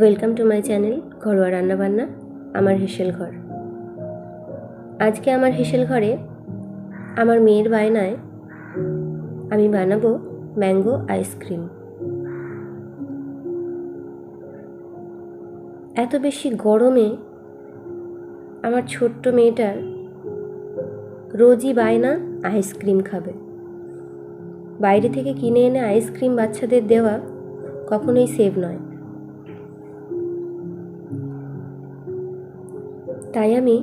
Welcome to my channel ঘরোয়া রান্নাবান্না, আমার হেসেল ঘর। আজকে আমার হেসেল ঘরে আমার মেয়ের বায়নায় আমি বানাবো ম্যাঙ্গো আইসক্রিম। এত বেশি গরমে আমার ছোট্ট মেয়েটার রোজই বায়না আইসক্রিম খাবে। বাইরে থেকে কিনে এনে আইসক্রিম বাচ্চাদের দেওয়া কখনোই সেভ নয়। তাই আমি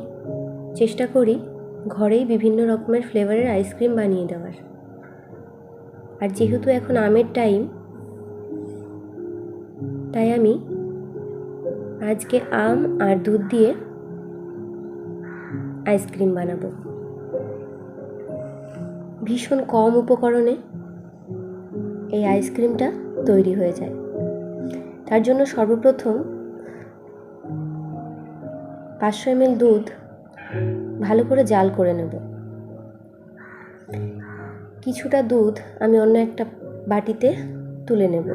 চেষ্টা করি ঘরেই বিভিন্ন রকমের ফ্লেভারের আইসক্রিম বানিয়ে দেওয়ার। আর যেহেতু এখন আমের টাইম তাই আমি আজকে আম আর দুধ দিয়ে আইসক্রিম বানাবো। ভীষণ কম উপকরণে এই আইসক্রিমটা তৈরি হয়ে যায়। তার জন্য সর্বপ্রথম পাঁচশো এমএল দুধ ভালো করে জাল করে নেব। কিছুটা দুধ আমি অন্য একটা বাটিতে তুলে নেব।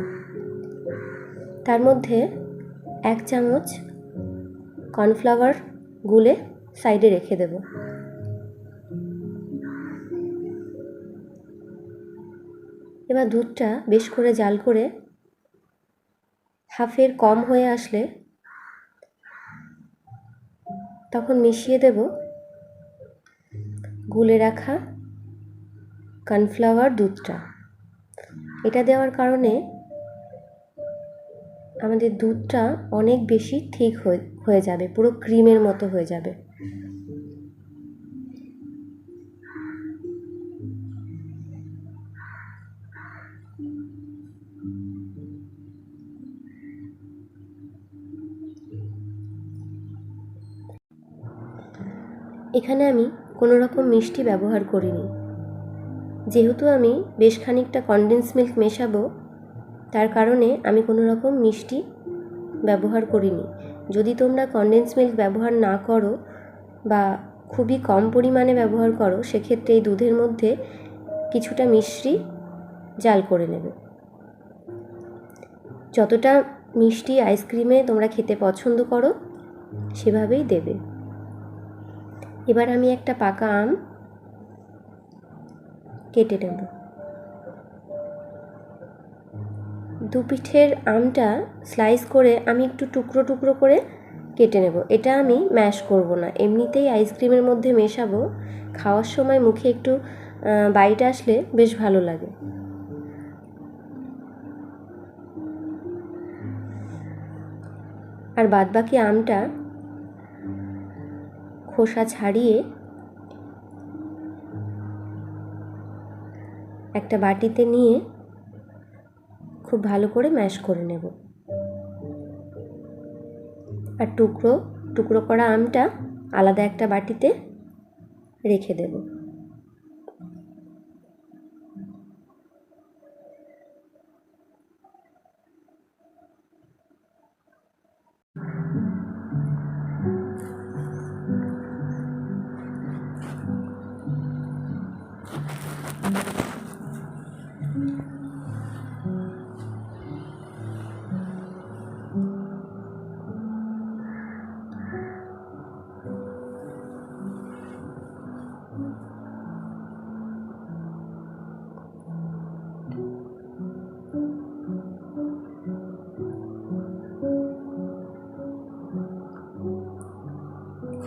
তার মধ্যে এক চামচ কর্নফ্লাওয়ার গুলে সাইডে রেখে দেব। এবার দুধটা বেশ করে জাল করে হাফের কম হয়ে আসলে তখন মিশিয়ে দেব। গুলে রাখা কর্নফ্লাওয়ার দুধটা। এটা দেওয়ার কারণে আমাদের দুধটা অনেক বেশি ঠিক হয়ে যাবে, পুরো ক্রিমের মতো হয়ে যাবে। এখানে আমি কোনো রকম মিষ্টি ব্যবহার করিনি। যেহেতু আমি বেশ খানিকটা কনডেন্স মিল্ক মেশাবো, তার কারণে আমি কোনো রকম মিষ্টি ব্যবহার করিনি। যদি তোমরা কনডেন্স মিল্ক ব্যবহার না করো বা খুবই কম পরিমাণে ব্যবহার করো, সেক্ষেত্রে এই দুধের মধ্যে কিছুটা মিশ্রি জাল করে নেবে। যতটা মিষ্টি আইসক্রিমে তোমরা খেতে পছন্দ করো, সেভাবেই দেবে। এবার আমি একটা পাকা আম কেটে নেব। দু পিঠের আমটা স্লাইস করে আমি একটু টুকরো টুকরো করে কেটে নেব। এটা আমি ম্যাশ করব না। এমনিতেই আইসক্রিমের মধ্যে মেশাবো। খাওয়ার সময় মুখে একটু বাইট আসলে বেশ ভালো লাগে। আর বাদবাকি আমটা খোসা ছাড়িয়ে একটা বাটিতে নিয়ে খুব ভালো করে ম্যাশ করে নেব। আর টুকরো টুকরো করা আমটা আলাদা একটা বাটিতে রেখে দেব।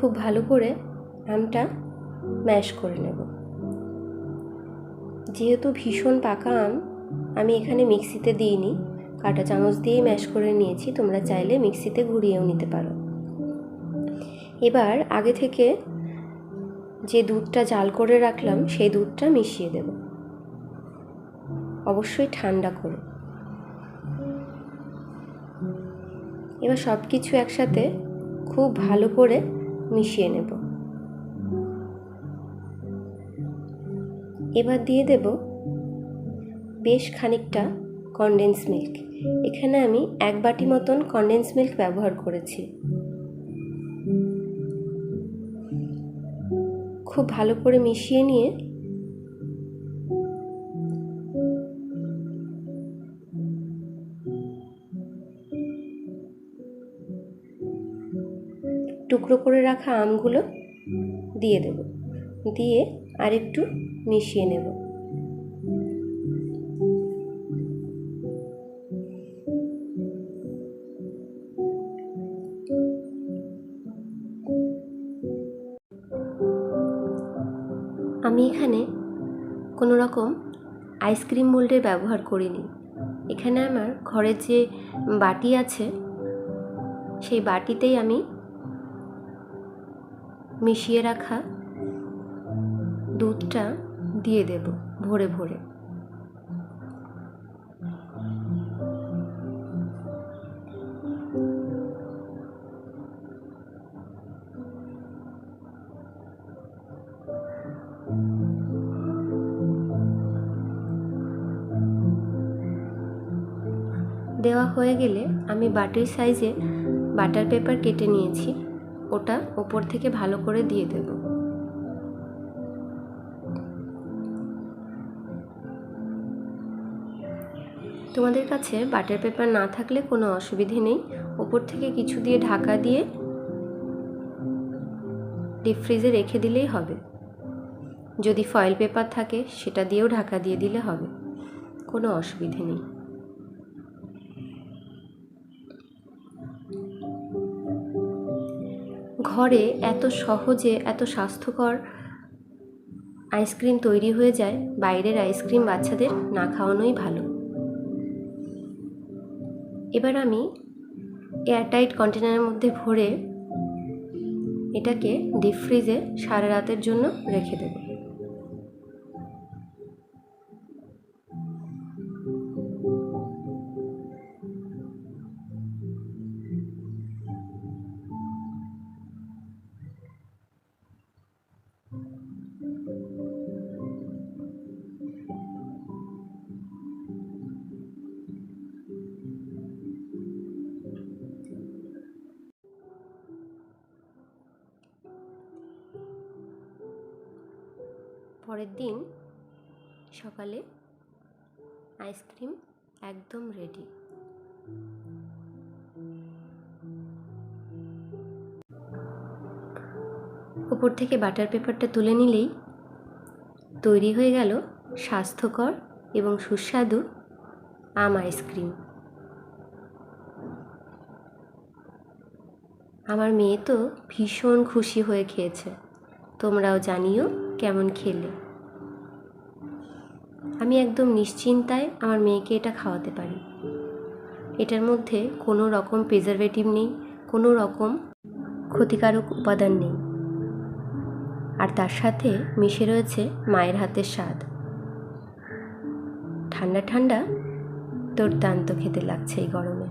খুব ভালো করে আমটা ম্যাশ করে নেব। যেহেতু ভীষণ পাকা আম, আমি এখানে মিক্সিতে দিইনি। কাটা চামচ দিয়েই ম্যাশ করে নিয়েছি, তোমরা চাইলে মিক্সিতে ঘুরিয়েও নিতে পারো। এবার আগে থেকে যে দুধটা জাল করে রাখলাম, সেই দুধটা মিশিয়ে দেব। অবশ্যই ঠান্ডা করো। এবার সব কিছু একসাথে খুব ভালো করে মিশিয়ে নেব। এবার দিয়ে দেব বেশ খানিকটা কনডেন্স মিল্ক এখানে আমি এক বাটি মতন কনডেন্স মিল্ক ব্যবহার করেছি। খুব ভালো করে মিশিয়ে নিয়ে করে রাখা আমগুলো দিয়ে দেব। দিয়ে আরেকটু মিশিয়ে নেব। আমি এখানে কোনো রকম আইসক্রিম মোল্ডের ব্যবহার করিনি। এখানে আমার ঘরের যে বাটি আছে, সেই বাটিতেই আমি মিশিয়ে রাখা দুধটা দিয়ে দেব ভরে ভরে। দেওয়া হয়ে গেলে আমি বাটির সাইজে বাটার পেপার কেটে নিয়েছি। ওটা ওপর থেকে ভালো করে দিয়ে দেব। তোমাদের কাছে বাটার পেপার না থাকলে কোনো অসুবিধে নেই। ওপর থেকে কিছু দিয়ে ঢাকা দিয়ে ডিপ ফ্রিজে রেখে দিলেই হবে। যদি ফয়েল পেপার থাকে, সেটা দিয়েও ঢাকা দিয়ে দিলে হবে। কোনো অসুবিধে নেই। ঘরে এত সহজে, এত স্বাস্থ্যকর আইসক্রিম তৈরি হয়ে যায়, বাইরের আইসক্রিম বাচ্চাদের না খাওয়ানোই ভালো। এবার আমি এয়ারটাইট কন্টেনারের মধ্যে ভরে এটাকে ডিপ ফ্রিজে সারা রাতের জন্য রেখে দেব। পরের দিন সকালে আইসক্রিম একদম রেডি উপর থেকে বাটার পেপারটা তুলে নিলেই তৈরি হয়ে গেল স্বাস্থ্যকর এবং সুস্বাদু আম আইসক্রিম। আমার মেয়ে তো ভীষণ খুশি হয়ে খেয়েছে। তোমরাও জানিও কেমন খেলে। আমি একদম নিশ্চিন্তায় আমার মেয়েকে এটা খাওয়াতে পারি। এটার মধ্যে কোনো রকম প্রিজারভেটিভ নেই, কোনো রকম ক্ষতিকারক উপাদান নেই। আর তার সাথে মিশে রয়েছে মায়ের হাতের স্বাদ। ঠান্ডা ঠান্ডা দুর্দান্ত খেতে লাগছে এই গরমে।